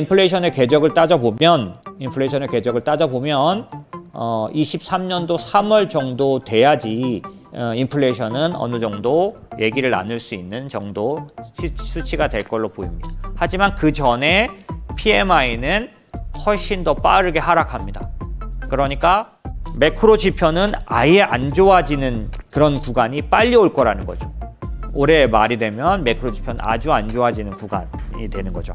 인플레이션의 궤적을 따져보면 인플레이션의 궤적을 따져보면 어, 23년도 3월 정도 돼야지 어, 인플레이션은 어느 정도 얘기를 나눌 수 있는 정도 시- 수치가 될 걸로 보입니다. 하지만 그 전에 PMI는 훨씬 더 빠르게 하락합니다. 그러니까 매크로 지표는 아예 안 좋아지는 그런 구간이 빨리 올 거라는 거죠. 올해 말이 되면 매크로 지표는 아주 안 좋아지는 구간이 되는 거죠.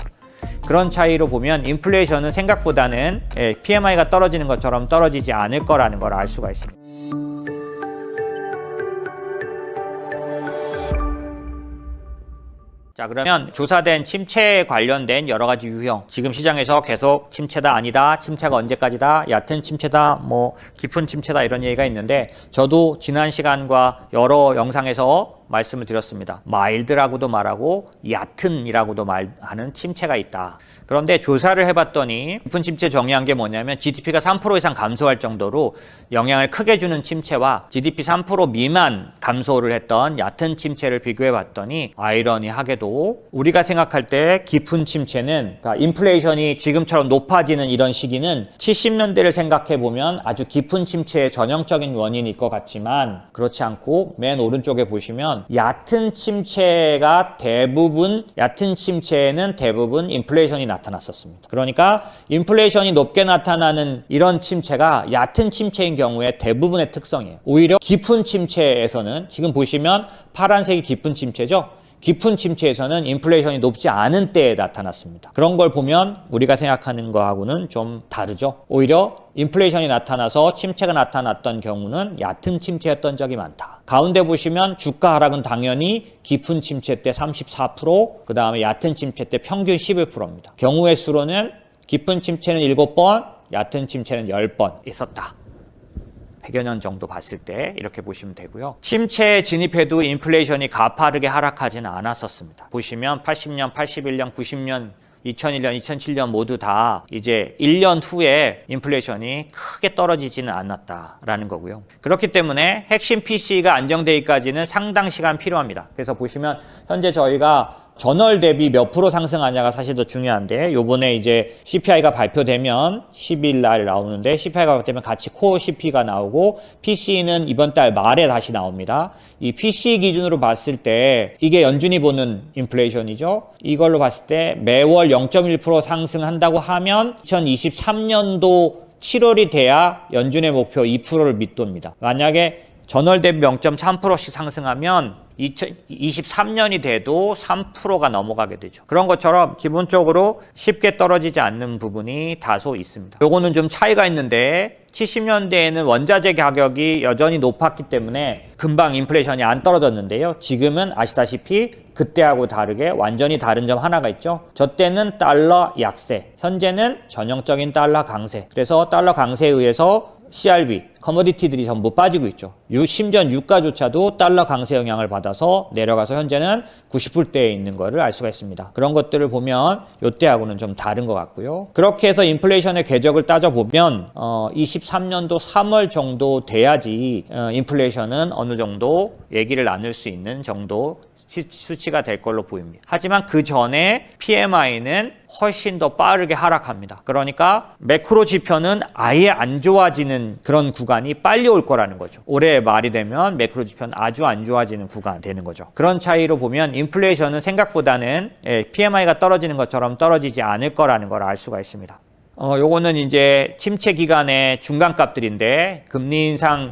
그런 차이로 보면 인플레이션은 생각보다는 PMI가 떨어지는 것처럼 떨어지지 않을 거라는 걸 알 수가 있습니다. 자 그러면 조사된 침체에 관련된 여러 가지 유형 지금 시장에서 계속 침체다 아니다 침체가 언제까지다 얕은 침체다 뭐 깊은 침체다 이런 얘기가 있는데 저도 지난 시간과 여러 영상에서 말씀을 드렸습니다. 마일드라고도 말하고 얕은이라고도 말하는 침체가 있다. 그런데 조사를 해봤더니 깊은 침체 정의한 게 뭐냐면 GDP가 3% 이상 감소할 정도로 영향을 크게 주는 침체와 GDP 3% 미만 감소를 했던 얕은 침체를 비교해 봤더니 아이러니하게도 우리가 생각할 때 깊은 침체는 그러니까 인플레이션이 지금처럼 높아지는 이런 시기는 70년대를 생각해 보면 아주 깊은 침체의 전형적인 원인일 것 같지만 그렇지 않고 맨 오른쪽에 보시면 얕은 침체가 대부분 얕은 침체에는 대부분 인플레이션이 나타났었습니다. 그러니까 인플레이션이 높게 나타나는 이런 침체가 얕은 침체인 경우에 대부분의 특성이에요. 오히려 깊은 침체에서는 지금 보시면 파란색이 깊은 침체죠. 깊은 침체에서는 인플레이션이 높지 않은 때에 나타났습니다. 그런 걸 보면 우리가 생각하는 거하고는 좀 다르죠. 오히려 인플레이션이 나타나서 침체가 나타났던 경우는 얕은 침체였던 적이 많다. 가운데 보시면 주가 하락은 당연히 깊은 침체 때 34%, 그 다음에 얕은 침체 때 평균 11%입니다. 경우의 수로는 깊은 침체는 7번, 얕은 침체는 10번 있었다. 100여 년 정도 봤을 때 이렇게 보시면 되고요. 침체에 진입해도 인플레이션이 가파르게 하락하지는 않았었습니다. 보시면 80년, 81년, 90년 2001년, 2007년 모두 다 이제 1년 후에 인플레이션이 크게 떨어지지는 않았다라는 거고요. 그렇기 때문에 핵심 PC가 안정되기까지는 상당 시간 필요합니다. 그래서 보시면 현재 저희가 전월 대비 몇 프로 상승하냐가 사실 더 중요한데 요번에 이제 CPI가 발표되면 10일 날 나오는데 CPI가 발표되면 같이 코어 CP가 나오고 PC는 이번 달 말에 다시 나옵니다. 이 PC 기준으로 봤을 때 이게 연준이 보는 인플레이션이죠. 이걸로 봤을 때 매월 0.1% 상승한다고 하면 2023년도 7월이 돼야 연준의 목표 2%를 밑돕니다. 만약에 전월 대비 0.3%씩 상승하면 2023년이 돼도 3%가 넘어가게 되죠. 그런 것처럼 기본적으로 쉽게 떨어지지 않는 부분이 다소 있습니다. 요거는 좀 차이가 있는데 70년대에는 원자재 가격이 여전히 높았기 때문에 금방 인플레이션이 안 떨어졌는데요. 지금은 아시다시피 그때하고 다르게 완전히 다른 점 하나가 있죠. 저 때는 달러 약세, 현재는 전형적인 달러 강세. 그래서 달러 강세에 의해서 CRB, 커머디티들이 전부 빠지고 있죠. 유, 심지어 유가조차도 달러 강세 영향을 받아서 내려가서 현재는 90불대에 있는 것을 알 수가 있습니다. 그런 것들을 보면 요때하고는 좀 다른 것 같고요. 그렇게 해서 인플레이션의 궤적을 따져보면 어, 23년도 3월 정도 돼야지 어, 인플레이션은 어느 정도 얘기를 나눌 수 있는 정도 시- 수치가 될 걸로 보입니다. 하지만 그 전에 PMI는 훨씬 더 빠르게 하락합니다. 그러니까 매크로 지표는 아예 안 좋아지는 그런 구간이 빨리 올 거라는 거죠. 올해 말이 되면 매크로 지표는 아주 안 좋아지는 구간 되는 거죠. 그런 차이로 보면 인플레이션은 생각보다는 PMI가 떨어지는 것처럼 떨어지지 않을 거라는 걸 알 수가 있습니다. 어, 요거는 이제 침체 기간의 중간값들인데 금리 인상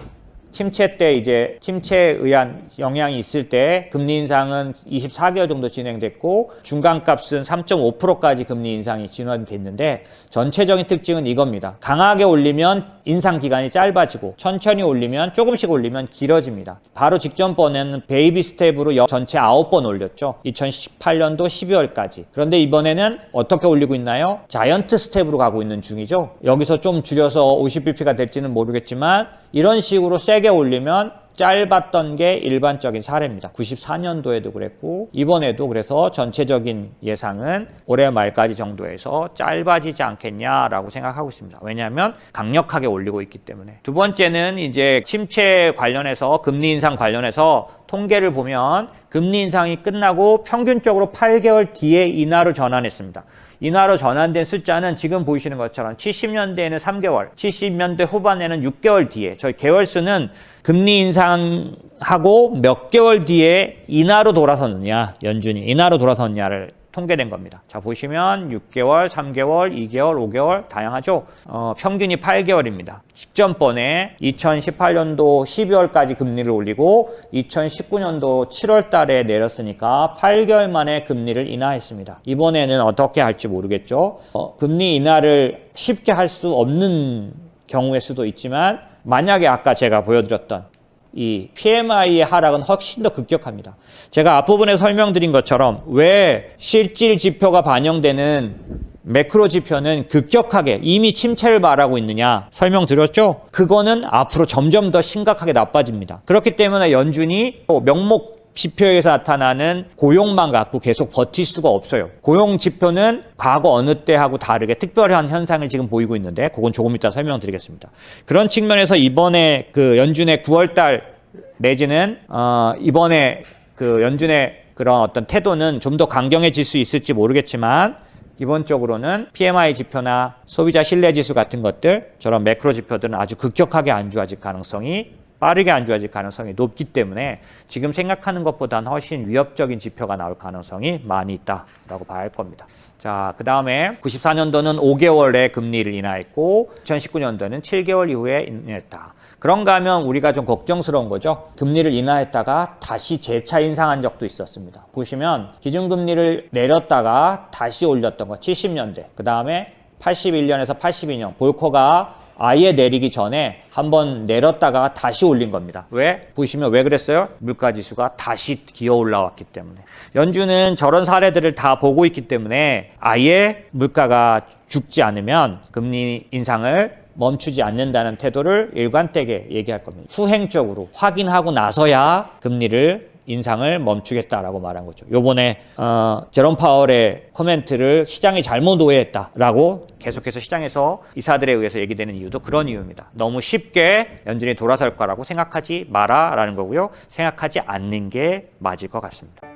침체 때 이제 침체에 의한 영향이 있을 때 금리 인상은 24개월 정도 진행됐고 중간값은 3.5%까지 금리 인상이 진행됐는데 전체적인 특징은 이겁니다. 강하게 올리면 인상 기간이 짧아지고 천천히 올리면 조금씩 올리면 길어집니다. 바로 직전번에는 베이비 스텝으로 여- 전체 9번 올렸죠. 2018년도 12월까지. 그런데 이번에는 어떻게 올리고 있나요? 자이언트 스텝으로 가고 있는 중이죠. 여기서 좀 줄여서 50bp가 될지는 모르겠지만 이런 식으로 세게 올리면 짧았던 게 일반적인 사례입니다. 94년도에도 그랬고 이번에도 그래서 전체적인 예상은 올해 말까지 정도에서 짧아지지 않겠냐라고 생각하고 있습니다. 왜냐하면 강력하게 올리고 있기 때문에. 두 번째는 이제 침체 관련해서 금리 인상 관련해서 통계를 보면 금리 인상이 끝나고 평균적으로 8개월 뒤에 인하로 전환했습니다. 인하로 전환된 숫자는 지금 보이시는 것처럼 70년대에는 3개월, 70년대 후반에는 6개월 뒤에 저희 개월수는 금리 인상하고 몇 개월 뒤에 인하로 돌아섰느냐, 연준이 인하로 돌아섰느냐를 통계된 겁니다. 자, 보시면 6개월, 3개월, 2개월, 5개월 다양하죠. 어, 평균이 8개월입니다. 직전번에 2018년도 12월까지 금리를 올리고 2019년도 7월 달에 내렸으니까 8개월 만에 금리를 인하했습니다. 이번에는 어떻게 할지 모르겠죠. 어, 금리 인하를 쉽게 할 수 없는 경우일 수도 있지만 만약에 아까 제가 보여드렸던 이 PMI의 하락은 훨씬 더 급격합니다. 제가 앞부분에 설명드린 것처럼 왜 실질 지표가 반영되는 매크로 지표는 급격하게 이미 침체를 말하고 있느냐 설명드렸죠? 그거는 앞으로 점점 더 심각하게 나빠집니다. 그렇기 때문에 연준이 또 명목 지표에서 나타나는 고용만 갖고 계속 버틸 수가 없어요. 고용 지표는 과거 어느 때하고 다르게 특별한 현상을 지금 보이고 있는데 그건 조금 이따 설명드리겠습니다. 그런 측면에서 이번에 그 연준의 9월 달 내지는 어 이번에 그 연준의 그런 어떤 태도는 좀 더 강경해질 수 있을지 모르겠지만 기본적으로는 PMI 지표나 소비자 신뢰 지수 같은 것들 저런 매크로 지표들은 아주 급격하게 안 좋아질 가능성이 빠르게 안 좋아질 가능성이 높기 때문에 지금 생각하는 것보다는 훨씬 위협적인 지표가 나올 가능성이 많이 있다라고 봐야 할 겁니다. 자, 그 다음에 94년도는 5개월에 금리를 인하했고 2019년도는 7개월 이후에 인하했다. 그런가 하면 우리가 좀 걱정스러운 거죠. 금리를 인하했다가 다시 재차 인상한 적도 있었습니다. 보시면 기준금리를 내렸다가 다시 올렸던 거 70년대. 그 다음에 81년에서 82년 볼커가 아예 내리기 전에 한번 내렸다가 다시 올린 겁니다. 왜? 보시면 왜 그랬어요? 물가 지수가 다시 기어 올라왔기 때문에. 연준은 저런 사례들을 다 보고 있기 때문에 아예 물가가 죽지 않으면 금리 인상을 멈추지 않는다는 태도를 일관되게 얘기할 겁니다. 후행적으로 확인하고 나서야 금리를 인상을 멈추겠다라고 말한 거죠. 요번에 어, 제롬 파월의 코멘트를 시장이 잘못 오해했다라고 계속해서 시장에서 이사들에 의해서 얘기되는 이유도 그런 이유입니다. 너무 쉽게 연준이 돌아설 거라고 생각하지 마라라는 거고요. 생각하지 않는 게 맞을 것 같습니다.